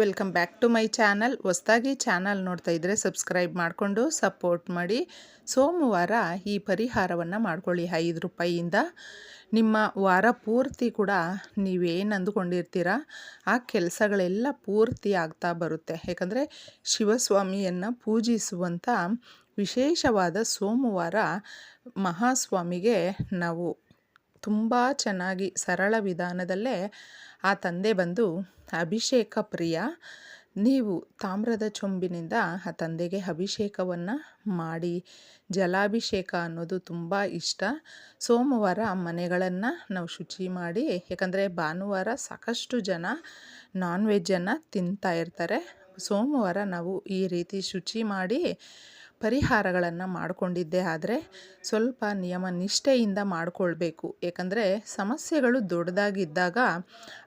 Welcome back to my channel. ಹೊಸ್ದಾಗಿ channel ನೋಡ್ತಾ ಇದ್ದರೆ ಸಬ್ಸ್ಕ್ರೈಬ್ ಮಾಡಿಕೊಂಡು ಸಪೋರ್ಟ್ ಮಾಡಿ. ಸೋಮವಾರ ಈ ಪರಿಹಾರವನ್ನು ಮಾಡ್ಕೊಳ್ಳಿ. ಐದು ರೂಪಾಯಿಯಿಂದ. ನಿಮ್ಮ ವಾರ ಪೂರ್ತಿ ಕೂಡ ನೀವೇನು ಅಂದುಕೊಂಡಿರ್ತೀರ? ಆ ಕೆಲಸಗಳೆಲ್ಲ ಪೂರ್ತಿ ಆಗ್ತಾ ಬರುತ್ತೆ. ಯಾಕಂದರೆ ಶಿವಸ್ವಾಮಿಯನ್ನು ಪೂಜಿಸುವಂಥ ವಿಶೇಷವಾದ ಸೋಮವಾರ ಮಹಾಸ್ವಾಮಿಗೆ ನಾವು ತುಂಬ ಚೆನ್ನಾಗಿ ಸರಳ ವಿಧಾನದಲ್ಲೇ ಆ ತಂದೆ ಬಂದು ಅಭಿಷೇಕ ಪ್ರಿಯ ನೀವು ತಾಮ್ರದ ಚೊಂಬಿನಿಂದ ಆ ತಂದೆಗೆ ಅಭಿಷೇಕವನ್ನು ಮಾಡಿ. ಜಲಾಭಿಷೇಕ ಅನ್ನೋದು ತುಂಬ ಇಷ್ಟ. ಸೋಮವಾರ ಮನೆಗಳನ್ನು ನಾವು ಶುಚಿ ಮಾಡಿ, ಯಾಕಂದರೆ ಭಾನುವಾರ ಸಾಕಷ್ಟು ಜನ ನಾನ್ ವೆಜ್ಜನ್ನು ತಿಂತಾ ಇರ್ತಾರೆ. ಸೋಮವಾರ ನಾವು ಈ ರೀತಿ ಶುಚಿ ಮಾಡಿ ಪರಿಹಾರಗಳನ್ನು ಮಾಡಿಕೊಂಡಿದ್ದೆ ಆದರೆ ಸ್ವಲ್ಪ ನಿಯಮ ನಿಷ್ಠೆಯಿಂದ ಮಾಡಿಕೊಳ್ಬೇಕು. ಏಕೆಂದರೆ ಸಮಸ್ಯೆಗಳು ದೊಡ್ಡದಾಗಿದ್ದಾಗ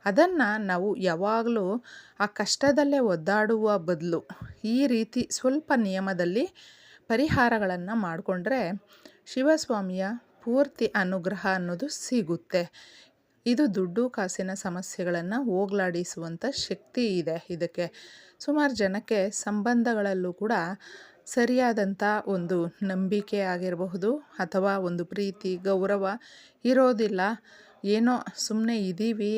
ಅದನ್ನು ನಾವು ಯಾವಾಗಲೂ ಆ ಕಷ್ಟದಲ್ಲೇ ಒದ್ದಾಡುವ ಬದಲು. ಈ ರೀತಿ ಸ್ವಲ್ಪ ನಿಯಮದಲ್ಲಿ ಪರಿಹಾರಗಳನ್ನು ಮಾಡಿಕೊಂಡ್ರೆ ಶಿವಸ್ವಾಮಿಯ ಪೂರ್ತಿ ಅನುಗ್ರಹ ಅನ್ನೋದು ಸಿಗುತ್ತೆ. ಇದು ದುಡ್ಡು ಕಾಸಿನ ಸಮಸ್ಯೆಗಳನ್ನು ಹೋಗ್ಲಾಡಿಸುವಂಥ ಶಕ್ತಿ ಇದೆ ಇದಕ್ಕೆ. ಸುಮಾರು ಜನಕ್ಕೆ ಸಂಬಂಧಗಳಲ್ಲೂ ಕೂಡ ಸರಿಯಾದಂಥ ಒಂದು ನಂಬಿಕೆ ಆಗಿರಬಹುದು ಅಥವಾ ಒಂದು ಪ್ರೀತಿ, ಗೌರವ ಇರೋದಿಲ್ಲ. ಏನೋ ಸುಮ್ಮನೆ ಇದ್ದೀವಿ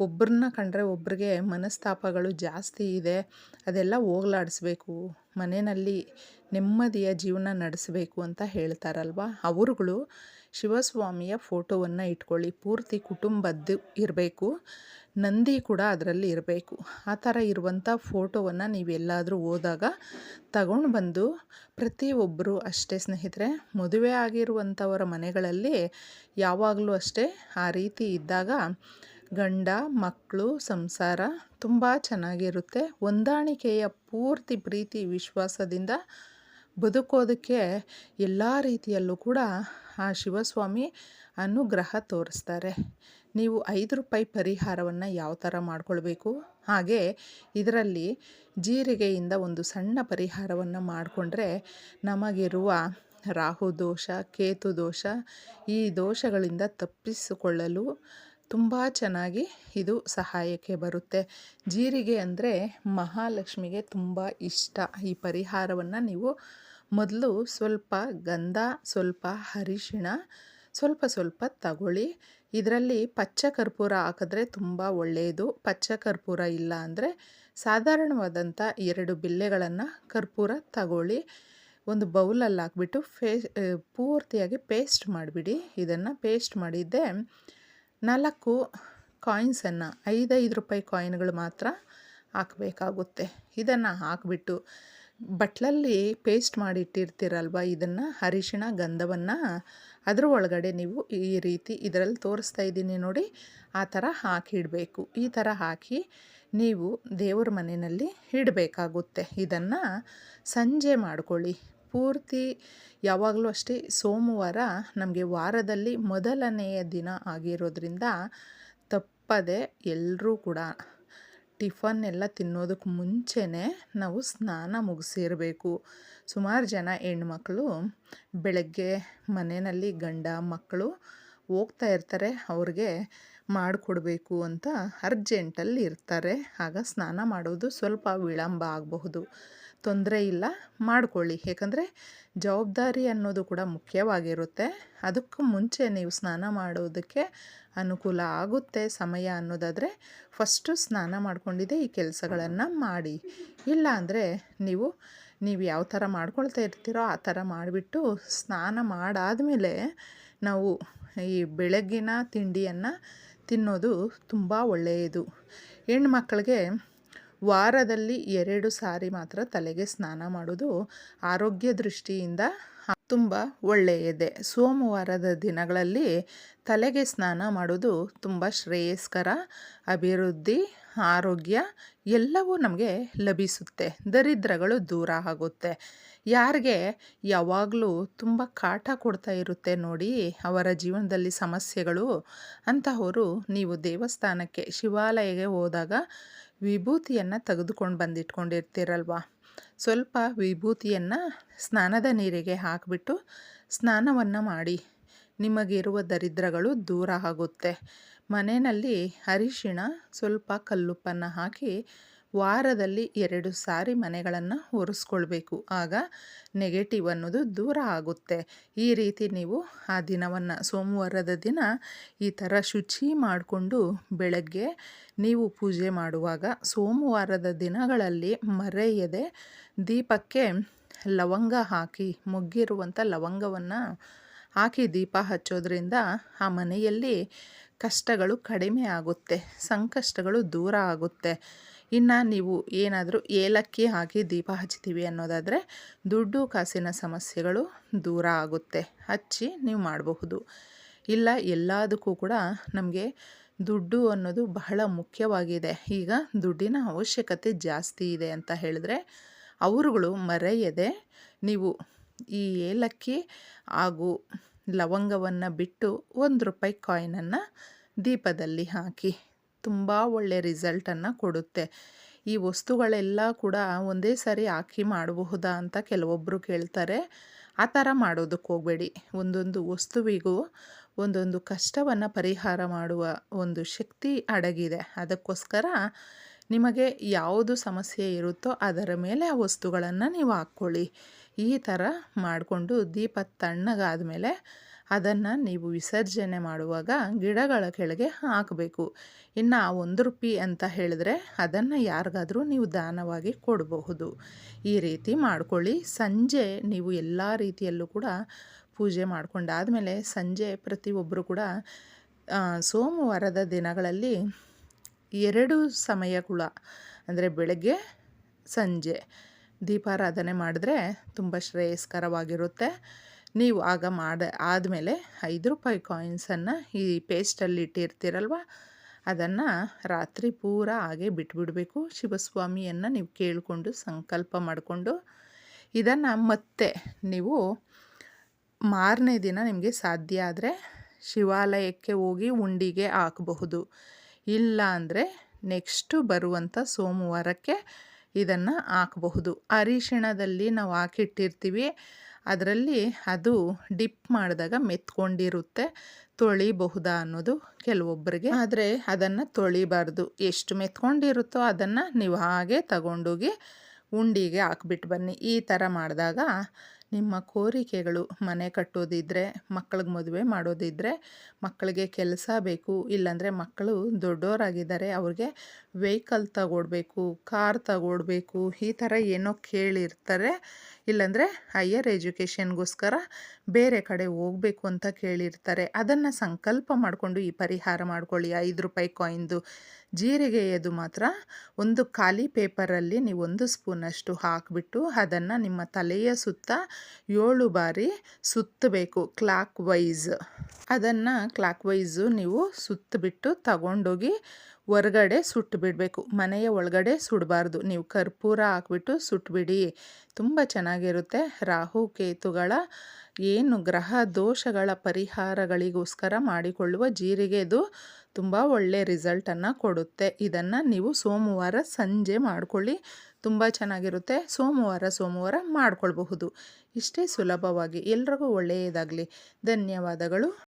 ಒಬ್ಬರನ್ನ ಕಂಡ್ರೆ ಒಬ್ರಿಗೆ ಮನಸ್ತಾಪಗಳು ಜಾಸ್ತಿ ಇದೆ ಅದೆಲ್ಲ ಹೋಗ್ಲಾಡಿಸ್ಬೇಕು, ಮನೆಯಲ್ಲಿ ನೆಮ್ಮದಿಯ ಜೀವನ ನಡೆಸಬೇಕು ಅಂತ ಹೇಳ್ತಾರಲ್ವ? ಅವರುಗಳು ಶಿವಸ್ವಾಮಿಯ ಫೋಟೋವನ್ನು ಇಟ್ಕೊಳ್ಳಿ, ಪೂರ್ತಿ ಕುಟುಂಬದ್ದು ಇರಬೇಕು, ನಂದಿ ಕೂಡ ಅದರಲ್ಲಿ ಇರಬೇಕು. ಆ ಥರ ಇರುವಂಥ ಫೋಟೋವನ್ನು ನೀವೆಲ್ಲಾದರೂ ಹೋದಾಗ ತಗೊಂಡು ಬಂದು ಪ್ರತಿಯೊಬ್ಬರು ಅಷ್ಟೇ ಸ್ನೇಹಿತರೆ, ಮದುವೆ ಆಗಿರುವಂಥವರ ಮನೆಗಳಲ್ಲಿ ಯಾವಾಗಲೂ ಅಷ್ಟೇ ಆ ರೀತಿ ಇದ್ದಾಗ ಗಂಡ ಮಕ್ಕಳು ಸಂಸಾರ ತುಂಬ ಚೆನ್ನಾಗಿರುತ್ತೆ. ಹೊಂದಾಣಿಕೆಯ ಪೂರ್ತಿ ಪ್ರೀತಿ, ವಿಶ್ವಾಸದಿಂದ ಬದುಕೋದಕ್ಕೆ ಎಲ್ಲ ರೀತಿಯಲ್ಲೂ ಕೂಡ ಆ ಶಿವಸ್ವಾಮಿ ಅನುಗ್ರಹ ತೋರಿಸ್ತಾರೆ. ನೀವು ಐದು ರೂಪಾಯಿ ಪರಿಹಾರವನ್ನು ಯಾವ ಥರ ಮಾಡಿಕೊಳ್ಬೇಕು? ಹಾಗೆ ಇದರಲ್ಲಿ ಜೀರಿಗೆಯಿಂದ ಒಂದು ಸಣ್ಣ ಪರಿಹಾರವನ್ನು ಮಾಡಿಕೊಂಡ್ರೆ ನಮಗಿರುವ ರಾಹು ದೋಷ, ಕೇತು ದೋಷ ಈ ದೋಷಗಳಿಂದ ತಪ್ಪಿಸಿಕೊಳ್ಳಲು ತುಂಬ ಚೆನ್ನಾಗಿ ಇದು ಸಹಾಯಕ್ಕೆ ಬರುತ್ತೆ. ಜೀರಿಗೆ ಅಂದರೆ ಮಹಾಲಕ್ಷ್ಮಿಗೆ ತುಂಬ ಇಷ್ಟ. ಈ ಪರಿಹಾರವನ್ನು ನೀವು ಮೊದಲು ಸ್ವಲ್ಪ ಗಂಧ, ಸ್ವಲ್ಪ ಅರಿಶಿಣ, ಸ್ವಲ್ಪ ಸ್ವಲ್ಪ ತಗೊಳ್ಳಿ. ಇದರಲ್ಲಿ ಪಚ್ಚ ಕರ್ಪೂರ ಹಾಕಿದ್ರೆ ತುಂಬ ಒಳ್ಳೆಯದು ಪಚ್ಚ ಕರ್ಪೂರ ಇಲ್ಲ ಅಂದರೆ ಸಾಧಾರಣವಾದಂಥ ಎರಡು ಬಿಲ್ಲೆಗಳನ್ನು ಕರ್ಪೂರ ತಗೊಳ್ಳಿ. ಒಂದು ಬೌಲಲ್ಲಿ ಹಾಕ್ಬಿಟ್ಟು ಫೇ ಪೂರ್ತಿಯಾಗಿ ಪೇಸ್ಟ್ ಮಾಡಿಬಿಡಿ. ಇದನ್ನು ಪೇಸ್ಟ್ ಮಾಡಿದ್ದೆ ನಾಲ್ಕು ಕಾಯಿನ್ಸನ್ನು ಐದೈದು ರೂಪಾಯಿ ಕಾಯಿನ್ಗಳು ಮಾತ್ರ ಹಾಕಬೇಕಾಗುತ್ತೆ. ಇದನ್ನು ಹಾಕಿಬಿಟ್ಟು ಬಟ್ಲಲ್ಲಿ ಪೇಸ್ಟ್ ಮಾಡಿಟ್ಟಿರ್ತೀರಲ್ವ ಇದನ್ನು ಅರಿಶಿಣ ಗಂಧವನ್ನು ಅದರ ಒಳಗಡೆ ನೀವು ಈ ರೀತಿ ಇದರಲ್ಲಿ ತೋರಿಸ್ತಾ ಇದ್ದೀನಿ ನೋಡಿ. ಆ ಥರ ಹಾಕಿಡಬೇಕು. ಈ ಥರ ಹಾಕಿ ನೀವು ದೇವ್ರ ಮನೆಯಲ್ಲಿ ಇಡಬೇಕಾಗುತ್ತೆ. ಇದನ್ನು ಸಂಜೆ ಮಾಡ್ಕೊಳ್ಳಿ. ಪೂರ್ತಿ ಯಾವಾಗಲೂ ಅಷ್ಟೇ ಸೋಮವಾರ ನಮಗೆ ವಾರದಲ್ಲಿ ಮೊದಲನೆಯ ದಿನ ಆಗಿರೋದ್ರಿಂದ ತಪ್ಪದೆ ಎಲ್ಲರೂ ಕೂಡ ಟಿಫನ್ ಎಲ್ಲ ತಿನ್ನೋದಕ್ಕೆ ಮುಂಚೆನೇ ನಾವು ಸ್ನಾನ ಮುಗಿಸಿರಬೇಕು. ಸುಮಾರು ಜನ ಹೆಣ್ಮಕ್ಳು ಬೆಳಗ್ಗೆ ಮನೆಯಲ್ಲಿ ಗಂಡ ಮಕ್ಕಳು ಹೋಗ್ತಾ ಇರ್ತಾರೆ, ಅವ್ರಿಗೆ ಮಾಡಿಕೊಡ್ಬೇಕು ಅಂತ ಅರ್ಜೆಂಟಲ್ಲಿ ಇರ್ತಾರೆ. ಆಗ ಸ್ನಾನ ಮಾಡೋದು ಸ್ವಲ್ಪ ವಿಳಂಬ ಆಗಬಹುದು. ತೊಂದರೆ ಇಲ್ಲ, ಮಾಡ್ಕೊಳ್ಳಿ. ಯಾಕಂದರೆ ಜವಾಬ್ದಾರಿ ಅನ್ನೋದು ಕೂಡ ಮುಖ್ಯವಾಗಿರುತ್ತೆ. ಅದಕ್ಕೂ ಮುಂಚೆ ನೀವು ಸ್ನಾನ ಮಾಡೋದಕ್ಕೆ ಅನುಕೂಲ ಆಗುತ್ತೆ ಸಮಯ ಅನ್ನೋದಾದರೆ ಫಸ್ಟು ಸ್ನಾನ ಮಾಡಿಕೊಂಡಿದ್ದೆ ಈ ಕೆಲಸಗಳನ್ನು ಮಾಡಿ. ಇಲ್ಲ ಅಂದರೆ ನೀವು ನೀವು ಯಾವ ಥರ ಮಾಡ್ಕೊಳ್ತಾ ಇರ್ತೀರೋ ಆ ಥರ ಮಾಡಿಬಿಟ್ಟು ಸ್ನಾನ ಮಾಡಾದಮೇಲೆ ನಾವು ಈ ಬೆಳಗ್ಗಿನ ತಿಂಡಿಯನ್ನು ತಿನ್ನೋದು ತುಂಬ ಒಳ್ಳೆಯದು. ಹೆಣ್ಮಕ್ಳಿಗೆ ವಾರದಲ್ಲಿ ಎರಡು ಸಾರಿ ಮಾತ್ರ ತಲೆಗೆ ಸ್ನಾನ ಮಾಡೋದು ಆರೋಗ್ಯ ದೃಷ್ಟಿಯಿಂದ ತುಂಬ ಒಳ್ಳೆಯದೆ. ಸೋಮವಾರದ ದಿನಗಳಲ್ಲಿ ತಲೆಗೆ ಸ್ನಾನ ಮಾಡೋದು ತುಂಬ ಶ್ರೇಯಸ್ಕರ, ಅಭಿವೃದ್ಧಿ, ಆರೋಗ್ಯ ಎಲ್ಲವೂ ನಮಗೆ ಲಭಿಸುತ್ತೆ. ದರಿದ್ರಗಳು ದೂರ ಆಗುತ್ತೆ. ಯಾರಿಗೆ ಯಾವಾಗಲೂ ತುಂಬ ಕಾಟ ಕೊಡ್ತಾ ಇರುತ್ತೆ ನೋಡಿ ಅವರ ಜೀವನದಲ್ಲಿ ಸಮಸ್ಯೆಗಳು ಅಂತಹವರು ನೀವು ದೇವಸ್ಥಾನಕ್ಕೆ, ಶಿವಾಲಯಕ್ಕೆ ಹೋದಾಗ ವಿಭೂತಿಯನ್ನು ತೆಗೆದುಕೊಂಡು ಬಂದಿಟ್ಕೊಂಡಿರ್ತೀರಲ್ವ? ಸ್ವಲ್ಪ ವಿಭೂತಿಯನ್ನು ಸ್ನಾನದ ನೀರಿಗೆ ಹಾಕಿಬಿಟ್ಟು ಸ್ನಾನವನ್ನು ಮಾಡಿ. ನಿಮಗಿರುವ ದರಿದ್ರಗಳು ದೂರ ಆಗುತ್ತೆ. ಮನೆಯಲ್ಲಿ ಅರಿಶಿಣ, ಸ್ವಲ್ಪ ಕಲ್ಲುಪ್ಪನ್ನು ಹಾಕಿ ವಾರದಲ್ಲಿ ಎರಡು ಸಾರಿ ಮನೆಗಳನ್ನು ಒರೆಸ್ಕೊಳ್ಬೇಕು. ಆಗ ನೆಗೆಟಿವ್ ಅನ್ನೋದು ದೂರ ಆಗುತ್ತೆ. ಈ ರೀತಿ ನೀವು ಆ ದಿನವನ್ನು, ಸೋಮವಾರದ ದಿನ ಈ ಥರ ಶುಚಿ ಮಾಡಿಕೊಂಡು ಬೆಳಗ್ಗೆ ನೀವು ಪೂಜೆ ಮಾಡುವಾಗ ಸೋಮವಾರದ ದಿನಗಳಲ್ಲಿ ಮರೆಯದೆ ದೀಪಕ್ಕೆ ಲವಂಗ ಹಾಕಿ ಮುಗ್ಗಿರುವಂಥ ಲವಂಗವನ್ನು ಹಾಕಿ ದೀಪ ಹಚ್ಚೋದ್ರಿಂದ ಆ ಮನೆಯಲ್ಲಿ ಕಷ್ಟಗಳು ಕಡಿಮೆ ಆಗುತ್ತೆ, ಸಂಕಷ್ಟಗಳು ದೂರ ಆಗುತ್ತೆ. ಇನ್ನು ನೀವು ಏನಾದರೂ ಏಲಕ್ಕಿ ಹಾಕಿ ದೀಪ ಹಚ್ತೀವಿ ಅನ್ನೋದಾದರೆ ದುಡ್ಡು ಕಾಸಿನ ಸಮಸ್ಯೆಗಳು ದೂರ ಆಗುತ್ತೆ. ಹಚ್ಚಿ ನೀವು ಮಾಡಬಹುದು. ಇಲ್ಲ, ಎಲ್ಲದಕ್ಕೂ ಕೂಡ ನಮಗೆ ದುಡ್ಡು ಅನ್ನೋದು ಬಹಳ ಮುಖ್ಯವಾಗಿದೆ. ಈಗ ದುಡ್ಡಿನ ಅವಶ್ಯಕತೆ ಜಾಸ್ತಿ ಇದೆ ಅಂತ ಹೇಳಿದ್ರೆ ಅವರುಗಳು ಮರೆಯದೆ ನೀವು ಈ ಏಲಕ್ಕಿ ಹಾಗೂ ಲವಂಗವನ್ನು ಬಿಟ್ಟು ಒಂದು ರೂಪಾಯಿ ಕಾಯಿನನ್ನು ದೀಪದಲ್ಲಿ ಹಾಕಿ ತುಂಬ ಒಳ್ಳೆಯ ರಿಸಲ್ಟನ್ನು ಕೊಡುತ್ತೆ. ಈ ವಸ್ತುಗಳೆಲ್ಲ ಕೂಡ ಒಂದೇ ಸಾರಿ ಹಾಕಿ ಮಾಡಬಹುದಾ ಅಂತ ಕೆಲವೊಬ್ಬರು ಕೇಳ್ತಾರೆ. ಆ ಥರ ಮಾಡೋದಕ್ಕೆ ಹೋಗಬೇಡಿ. ಒಂದೊಂದು ವಸ್ತುವಿಗೂ ಒಂದೊಂದು ಕಷ್ಟವನ್ನು ಪರಿಹಾರ ಮಾಡುವ ಒಂದು ಶಕ್ತಿ ಅಡಗಿದೆ. ಅದಕ್ಕೋಸ್ಕರ ನಿಮಗೆ ಯಾವುದು ಸಮಸ್ಯೆ ಇರುತ್ತೋ ಅದರ ಮೇಲೆ ಆ ವಸ್ತುಗಳನ್ನು ನೀವು ಹಾಕ್ಕೊಳ್ಳಿ. ಈ ಥರ ಮಾಡಿಕೊಂಡು ದೀಪ ತಣ್ಣಗಾದ ಮೇಲೆ ಅದನ್ನು ನೀವು ವಿಸರ್ಜನೆ ಮಾಡುವಾಗ ಗಿಡಗಳ ಕೆಳಗೆ ಹಾಕಬೇಕು. ಇನ್ನು ಆ ಒಂದು ರುಪಿ ಅಂತ ಹೇಳಿದ್ರೆ ಅದನ್ನು ಯಾರಿಗಾದರೂ ನೀವು ದಾನವಾಗಿ ಕೊಡಬಹುದು. ಈ ರೀತಿ ಮಾಡ್ಕೊಳ್ಳಿ. ಸಂಜೆ ನೀವು ಎಲ್ಲ ರೀತಿಯಲ್ಲೂ ಕೂಡ ಪೂಜೆ ಮಾಡಿಕೊಂಡಾದಮೇಲೆ ಸಂಜೆ ಪ್ರತಿಯೊಬ್ಬರು ಕೂಡ ಸೋಮವಾರದ ದಿನಗಳಲ್ಲಿ ಎರಡು ಸಮಯಗಳ ಅಂದರೆ ಬೆಳಗ್ಗೆ, ಸಂಜೆ ದೀಪಾರಾಧನೆ ಮಾಡಿದ್ರೆ ತುಂಬ ಶ್ರೇಯಸ್ಕರವಾಗಿರುತ್ತೆ. ನೀವು ಆಗ ಮಾಡ, ಆದಮೇಲೆ ಐದು ರೂಪಾಯಿ ಕಾಯಿನ್ಸನ್ನು ಈ ಪೇಸ್ಟಲ್ಲಿ ಇಟ್ಟಿರ್ತೀರಲ್ವ? ಅದನ್ನು ರಾತ್ರಿ ಪೂರ ಹಾಗೆ ಬಿಟ್ಬಿಡಬೇಕು. ಶಿವಸ್ವಾಮಿಯನ್ನು ನೀವು ಕೇಳಿಕೊಂಡು ಸಂಕಲ್ಪ ಮಾಡಿಕೊಂಡು ಇದನ್ನು ಮತ್ತೆ ನೀವು ಮಾರನೇ ದಿನ ನಿಮಗೆ ಸಾಧ್ಯ ಆದರೆ ಶಿವಾಲಯಕ್ಕೆ ಹೋಗಿ ಉಂಡಿಗೆ ಹಾಕಬಹುದು. ಇಲ್ಲ ಅಂದರೆ ನೆಕ್ಸ್ಟು ಬರುವಂಥ ಸೋಮವಾರಕ್ಕೆ ಇದನ್ನು ಹಾಕಬಹುದು. ಅರಿಶಿಣದಲ್ಲಿ ನಾವು ಹಾಕಿಟ್ಟಿರ್ತೀವಿ. ಅದರಲ್ಲಿ ಅದು ಡಿಪ್ ಮಾಡಿದಾಗ ಮೆತ್ಕೊಂಡಿರುತ್ತೆ. ತೊಳಿಬಹುದಾ ಅನ್ನೋದು ಕೆಲವೊಬ್ಬರಿಗೆ. ಆದರೆ ಅದನ್ನು ತೊಳಿಬಾರ್ದು. ಎಷ್ಟು ಮೆತ್ಕೊಂಡಿರುತ್ತೋ ಅದನ್ನು ನೀವು ಹಾಗೆ ತಗೊಂಡೋಗಿ ಉಂಡಿಗೆ ಹಾಕ್ಬಿಟ್ಟು ಬನ್ನಿ. ಈ ಥರ ಮಾಡಿದಾಗ ನಿಮ್ಮ ಕೋರಿಕೆಗಳು, ಮನೆ ಕಟ್ಟೋದಿದ್ದರೆ ಮಕ್ಕಳಿಗೆ ಮದುವೆ ಮಾಡೋದಿದ್ದರೆ ಮಕ್ಕಳಿಗೆ ಕೆಲಸ ಬೇಕು. ಇಲ್ಲಾಂದರೆ ಮಕ್ಕಳು ದೊಡ್ಡವರಾಗಿದ್ದಾರೆ ಅವ್ರಿಗೆ ವೆಹಿಕಲ್ ತಗೊಡ್ಬೇಕು, ಕಾರ್ ತಗೊಡ್ಬೇಕು, ಈ ಥರ ಏನೋ ಕೇಳಿರ್ತಾರೆ. ಇಲ್ಲಾಂದರೆ ಹೈಯರ್ ಎಜುಕೇಷನ್ಗೋಸ್ಕರ ಬೇರೆ ಕಡೆ ಹೋಗಬೇಕು ಅಂತ ಕೇಳಿರ್ತಾರೆ. ಅದನ್ನು ಸಂಕಲ್ಪ ಮಾಡಿಕೊಂಡು ಈ ಪರಿಹಾರ ಮಾಡ್ಕೊಳ್ಳಿ. ಐದು ರೂಪಾಯಿ ಕಾಯಿಂದು ಜೀರಿಗೆಯದು ಮಾತ್ರ ಒಂದು ಖಾಲಿ ಪೇಪರಲ್ಲಿ ನೀವು ಒಂದು ಸ್ಪೂನಷ್ಟು ಹಾಕಿಬಿಟ್ಟು ಅದನ್ನು ನಿಮ್ಮ ತಲೆಯ ಸುತ್ತ ಏಳು ಬಾರಿ ಸುತ್ತಬೇಕು ಕ್ಲಾಕ್ ವೈಸ್. ಅದನ್ನು ಕ್ಲಾಕ್ ವೈಸು ನೀವು ಸುತ್ತಬಿಟ್ಟು ತಗೊಂಡೋಗಿ ಹೊರಗಡೆ ಸುಟ್ಟುಬಿಡಬೇಕು ಮನೆಯ ಒಳಗಡೆ ಸುಡಬಾರ್ದು. ನೀವು ಕರ್ಪೂರ ಹಾಕ್ಬಿಟ್ಟು ಸುಟ್ಟುಬಿಡಿ ತುಂಬ ಚೆನ್ನಾಗಿರುತ್ತೆ. ರಾಹು, ಕೇತುಗಳ ಏನು ಗ್ರಹ ದೋಷಗಳ ಪರಿಹಾರಗಳಿಗೋಸ್ಕರ ಮಾಡಿಕೊಳ್ಳುವ ಜೀರಿಗೆದು ತುಂಬ ಒಳ್ಳೆಯ ರಿಸಲ್ಟನ್ನು ಕೊಡುತ್ತೆ. ಇದನ್ನು ನೀವು ಸೋಮವಾರ ಸಂಜೆ ಮಾಡಿಕೊಳ್ಳಿ. ತುಂಬ ಚೆನ್ನಾಗಿರುತ್ತೆ. ಸೋಮವಾರ ಸೋಮವಾರ ಮಾಡಿಕೊಳ್ಬಹುದು. ಇಷ್ಟೇ ಸುಲಭವಾಗಿ. ಎಲ್ರಿಗೂ ಒಳ್ಳೆಯದಾಗಲಿ. ಧನ್ಯವಾದಗಳು.